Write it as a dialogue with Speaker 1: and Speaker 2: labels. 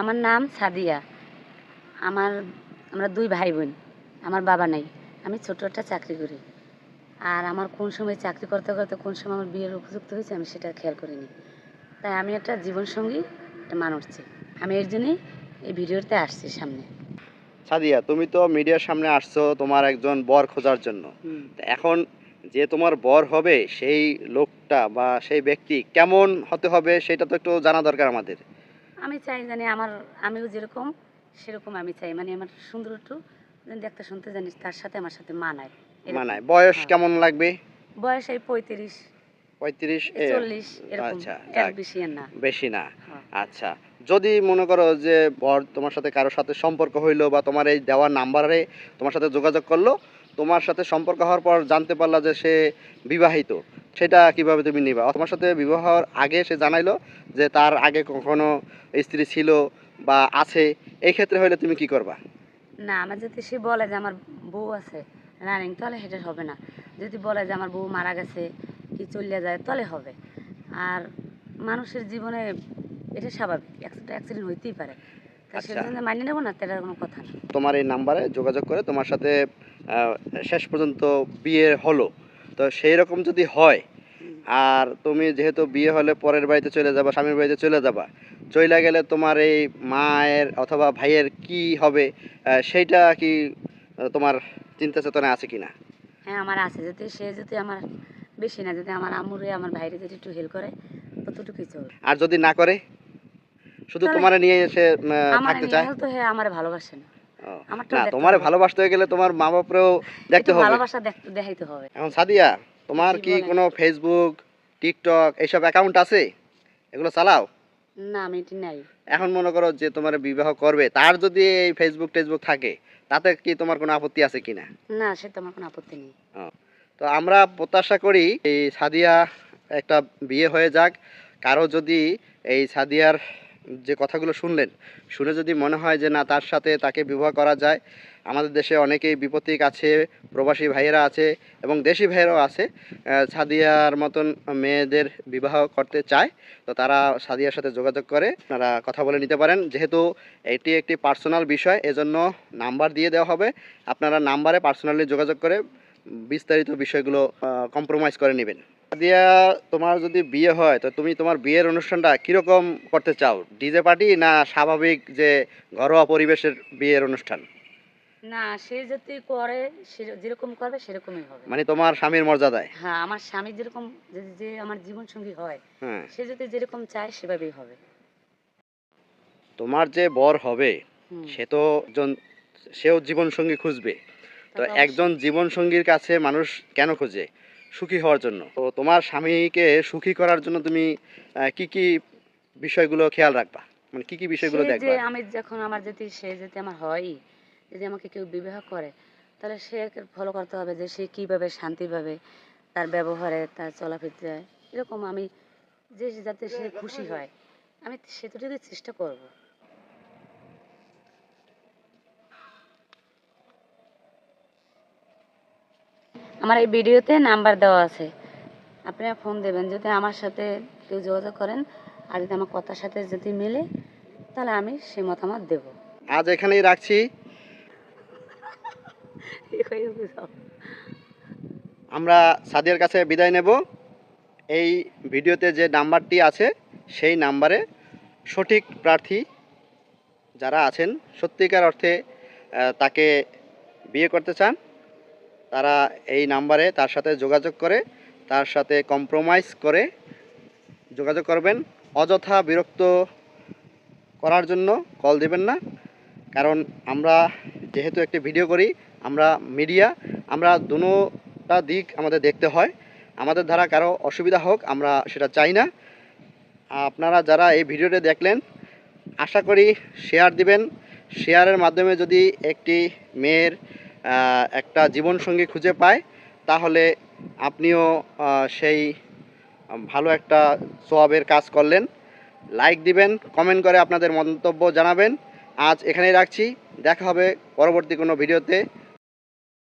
Speaker 1: আমার নাম সাদিয়া। আমার আমরা দুই ভাই বোন আমার বাবা নাই। আমি ছোট একটা চাকরি করি। আর আমার কোন সময় চাকরি করতে করতে কোন সময় আমার বিয়ের উপযুক্ত হয়েছে আমি সেটা খেয়াল করিনি। তাই আমি একটা জীবনসঙ্গী একটা মানুষ চাই আমি এর জন্যই এই ভিডিওতে আসছি সামনে।
Speaker 2: সাদিয়া তুমি তো মিডিয়ার সামনে আসছো তোমার একজন বর খোঁজার জন্য। তা এখন যে তোমার বর হবে সেই লোকটা বা সেই ব্যক্তি কেমন হতে হবে সেটা তো একটু জানা দরকার আমাদের।
Speaker 1: আমি চাই জানি আমার আমিও যেরকম সেরকম আমি চাই। মানে আমার সুন্দর একটু যেন দেখতে শুনতে জানিস তার সাথে আমার সাথে মানায়।
Speaker 2: মানায়। বয়স
Speaker 1: হ্যাঁ।
Speaker 2: কেমন লাগবে?
Speaker 1: বয়স এই পঁয়ত্রিশ।
Speaker 2: পঁয়ত্রিশ
Speaker 1: চল্লিশ এরকম।
Speaker 2: আচ্ছা
Speaker 1: বেশি না।
Speaker 2: বেশি না।
Speaker 1: হ্যাঁ।
Speaker 2: আচ্ছা যদি মনে করো যে বর তোমার সাথে কারোর সাথে সম্পর্ক হইল বা তোমার এই দেওয়া নাম্বারে তোমার সাথে যোগাযোগ করল তোমার সাথে সম্পর্ক হওয়ার পর জানতে পারলা যে সে বিবাহিত, সেটা কীভাবে তুমি নিবা? তোমার সাথে বিবাহ হওয়ার আগে সে জানাইলো যে তার আগে কখনো স্ত্রী ছিল বা আছে, এই ক্ষেত্রে হইলে তুমি কি করবা?
Speaker 1: না, আমার যদি সে বলে যে আমার বউ আছে রানিং তাহলে সেটা হবে না। যদি বলে যে আমার বউ মারা গেছে, কি চলে যায়, তাহলে হবে। আর মানুষের জীবনে এটা স্বাভাবিক একটা অ্যাক্সিডেন্ট হইতেই পারে। মানিয়ে নেব না তার কোনো কথা
Speaker 2: তোমার এই নাম্বারে যোগাযোগ করে তোমার সাথে শেষ পর্যন্ত বিয়ে হলো। তো সেই রকম যদি হয় আর তুমি যেহেতু বিয়ে হলে পরের বাড়িতে চলে যাবা স্বামীর বাড়িতে চলে যাবা চলে গেলে তোমার এই মায়ের অথবা ভাইয়ের কি হবে সেইটা কি তোমার চিন্তা চেতনা আছে কি না
Speaker 1: হ্যাঁ আমার আছে। যদি সে যদি আমার বেশি না যদি আমার আম্মুরে আমার ভাইরে যদি একটু হেল্প করে ততটুকুই চলবে।
Speaker 2: আর যদি না করে? শুধু তোমার নিয়ে এসে
Speaker 1: আমার
Speaker 2: থাকতে চায়?
Speaker 1: তো হ্যাঁ আমার ভালোবাসে না। আমার
Speaker 2: না
Speaker 1: দেখতে
Speaker 2: তোমার। ভালোবাসতে গেলে তোমার মা বাপরেও দেখতে হবে।
Speaker 1: ভালোবাসা দেখ- দেখাইতে হবে।
Speaker 2: এখন সাদিয়া তোমার
Speaker 1: কি
Speaker 2: কোনো ফেসবুক টিকটক এইসব অ্যাকাউন্ট আছে? এগুলো চালাও?
Speaker 1: না আমি এটি নাই।
Speaker 2: এখন মনে করো যে তোমার বিবাহ করবে তার যদি এই ফেসবুক টেসবুক থাকে তাতে কি তোমার কোনো আপত্তি আছে কিনা?
Speaker 1: না সে তো আমার কোনো আপত্তি নেই।
Speaker 2: তো আমরা প্রত্যাশা করি এই সাদিয়া একটা বিয়ে হয়ে যাক। কারও যদি এই সাদিয়ার যে কথাগুলো শুনলেন, শুনে যদি মনে হয় যে না, তার সাথে তাকে বিবাহ করা যায়, আমাদের দেশে অনেকেই বিপত্তিক আছে প্রবাসী ভাইয়েরা আছে এবং দেশি ভাইয়েরাও আছে সাদিয়ার মতন মেয়েদের বিবাহ করতে চায়, তো তারা সাদিয়ার সাথে যোগাযোগ করে, আপনারা কথা বলে নিতে পারেন। যেহেতু এটি একটি পার্সোনাল বিষয়, এজন্য নাম্বার দিয়ে দেওয়া হবে। আপনারা নাম্বারে পার্সোনালি যোগাযোগ করে বিস্তারিত বিষয়গুলো কম্প্রোমাইজ করে নেবেন। দিয়া তোমার যদি বিয়ে হয় তো তুমি তোমার বিয়ের অনুষ্ঠানটা কীরকম করতে চাও? ডিজে পার্টি না স্বাভাবিক যে ঘরোয়া পরিবেশের বিয়ের অনুষ্ঠান?
Speaker 1: না সে যদি করে সে যেরকম করবে সেরকমই হবে।
Speaker 2: মানে তোমার স্বামীর মর্যাদায়?
Speaker 1: হ্যাঁ আমার স্বামী যেরকম যে আমার জীবন সঙ্গী হয়
Speaker 2: হ্যাঁ।
Speaker 1: সে যদি যেরকম চায় সেভাবেই হবে।
Speaker 2: তোমার যে বর হবে সে তো সেও জীবন সঙ্গী খুঁজবে।
Speaker 1: তো
Speaker 2: একজন জীবন সঙ্গীর কাছে মানুষ কেন খোঁজে? সুখী হওয়ার জন্য। তো তোমার স্বামীকে সুখী করার জন্য তুমি কি কি বিষয়গুলো খেয়াল রাখবা? মানে কি কি বিষয়গুলো দেখবা?
Speaker 1: আমি যখন আমার যদি সে যদি আমার হয় যদি আমাকে কেউ বিবাহ করে তাহলে সে ফলো করতে হবে যে সে কীভাবে শান্তি পাবে তার ব্যবহারে তার চলাফেরায় এরকম আমি যে যাতে সে খুশি হয় আমি সেটুকুই চেষ্টা করব। আমার এই ভিডিওতে নাম্বার দেওয়া আছে। আপনারা ফোন দেবেন যদি আমার সাথে কেউ যোগাযোগ করেন আর যদি আমার কথার সাথে যদি মেলে তাহলে আমি সে মতামত দেব।
Speaker 2: আজ এখানেই রাখছি। আমরা সাদিয়ার কাছে বিদায় নেব। এই ভিডিওতে যে নাম্বারটি আছে সেই নাম্বারে সঠিক প্রার্থী যারা আছেন সত্যিকার অর্থে তাকে বিয়ে করতে চান। তারা এই নাম্বারে তার সাথে যোগাযোগ করে, তার সাথে কম্প্রোমাইজ করে যোগাযোগ করবেন। অযথা বিরক্ত করার জন্য কল দেবেন না। কারণ আমরা যেহেতু একটি ভিডিও করি, আমরা মিডিয়া আমরা দুটা দিক আমাদের দেখতে হয়। আমাদের দ্বারা কারও অসুবিধা হোক, আমরা সেটা চাই না। আপনারা যারা এই ভিডিওটা দেখলেন, আশা করি শেয়ার দিবেন। শেয়ারের মাধ্যমে যদি একটি মেয়ের একটা জীবনসঙ্গী খুঁজে পায়, তাহলে আপনিও সেই ভালো একটা সোয়াবের কাজ করলেন। লাইক দিবেন কমেন্ট করে আপনাদের মন্তব্য জানাবেন। আজ এখানেই রাখছি। দেখা হবে পরবর্তী কোনো ভিডিওতে।